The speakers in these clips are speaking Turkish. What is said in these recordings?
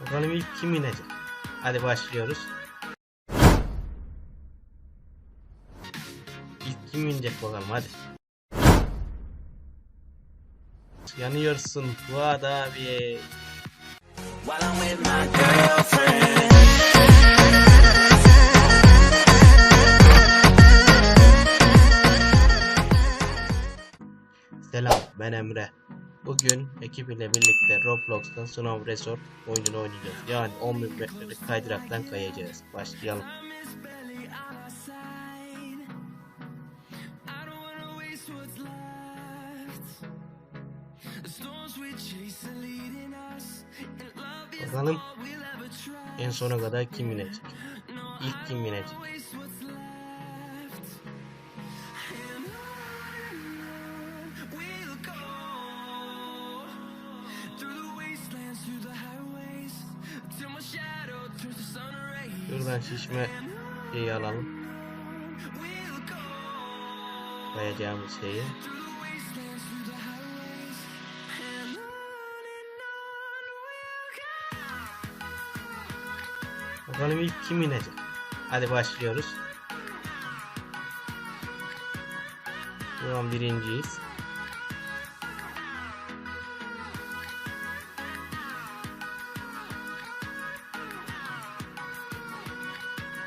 Bakalım ilk kim inecek? Hadi başlıyoruz. İlk kim inecek bakalım hadi. Yanıyorsun Fuat abi. Selam ben Emre. Bugün ekip ile birlikte Roblox'ta Snow Resort oyununu oynayacağız. Yani 10 bin metrelik kaydıraktan kayacağız. Başlayalım. Bakalım en sona kadar kim inecek? İlk kim inecek? Şuradan şişme şeyi alalım. Kayacağımız şeyi. Bakalım ilk kim inecek? Hadi başlıyoruz. Şu an birinciyiz.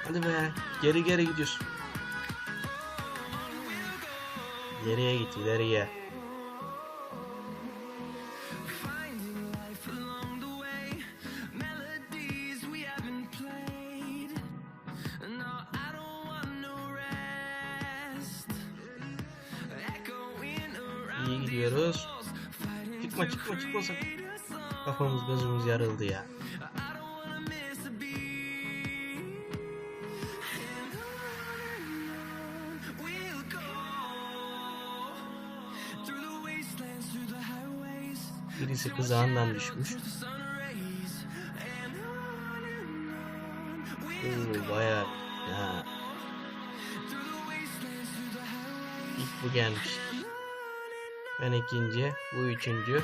Hadi be. Geri geri gidiyorsun. Geriye git ileriye. İyi gidiyoruz. Çıkma çıkma çıkma sakın. Kafamız gözümüz yarıldı ya. Birisi kızağından düşmüş. Oo, bayağı ya. İlk bu gelmiş. Ben ikinci, bu üçüncü.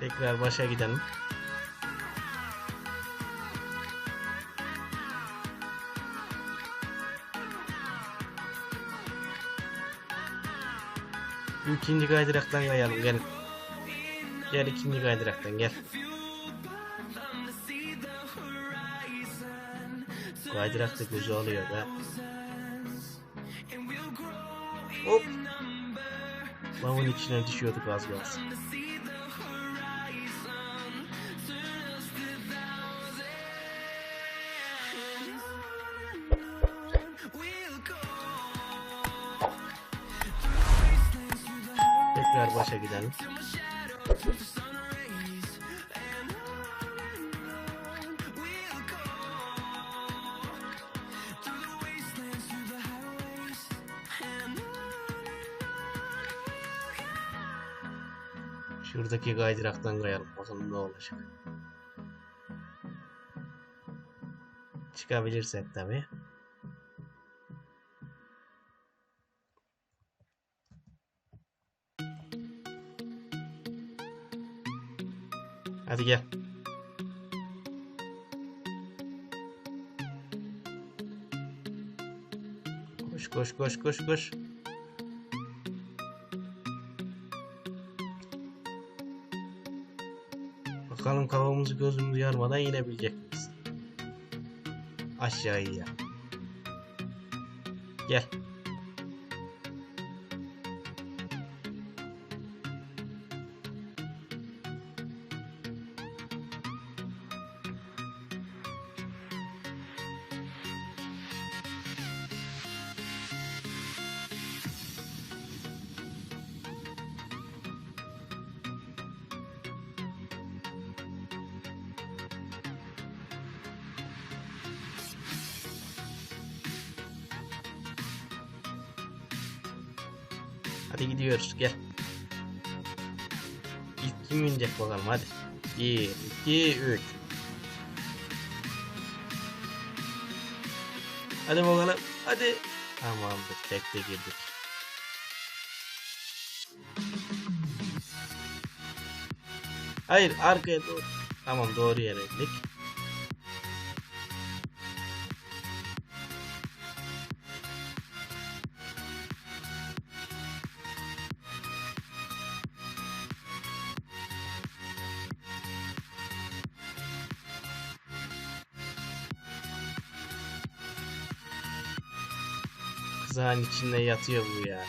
Tekrar başa gidelim. İkinci kaydıraktan kayalım gel. Gel ikinci kaydıraktan gel. Kaydırak da güzel oluyor be. Hop. Lavın içine düşüyorduk az kalsın. Tekrar başa gidelim. Şuradaki kaydıraktan kayalım. Bakalım ne olacak. Çıkabilirsek tabi. Hadi gel. Koş koş koş koş koş. Bakalım kafamızı gözümüzü yarmadan inebilecek miyiz? Aşağıya. Gel. Hadi gidiyoruz gel. İlk kim inecek bakalım hadi. 1, 2, 3. Hadi bakalım. Hadi. Tamamdır. Tekte girdik. Hayır arkaya doğru. Tamam doğru yere indik. Kızağın içinde yatıyor bu ya.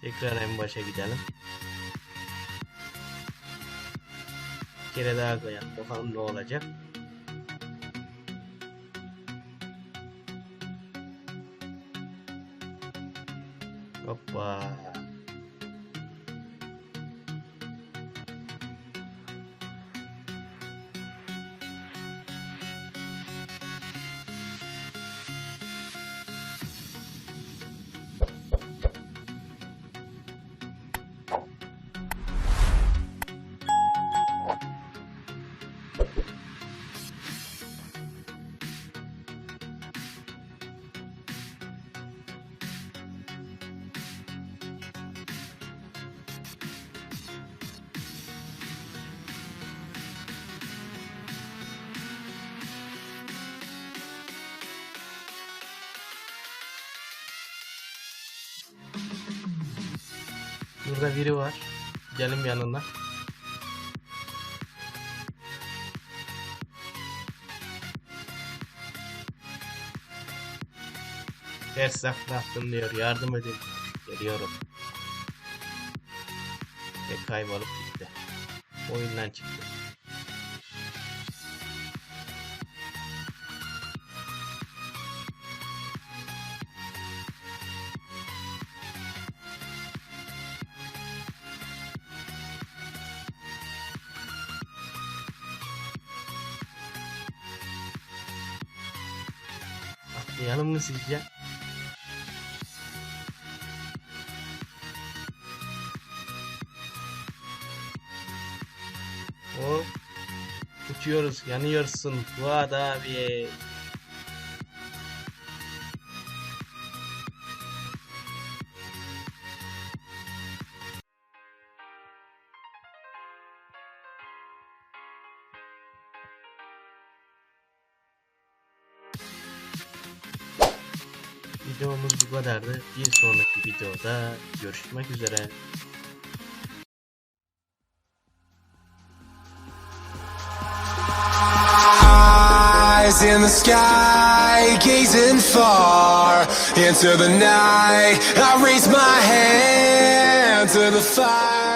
Tekrar en başa gidelim. Bir kere daha koyalım. Bakalım ne olacak. Hoppa. Burada biri var. Gidelim yanına. Ters saklattım diyor. Yardım edin. Geliyorum. Ve kaybolup gitti. Oyundan çıktı. Mı sizce? O uçuyoruz, yanıyorsun Fuat abi. Videomuz bu kadardı. Bir sonraki videoda görüşmek üzere. Eyes in the sky, gazing far into the night. I raise my hand to the fire.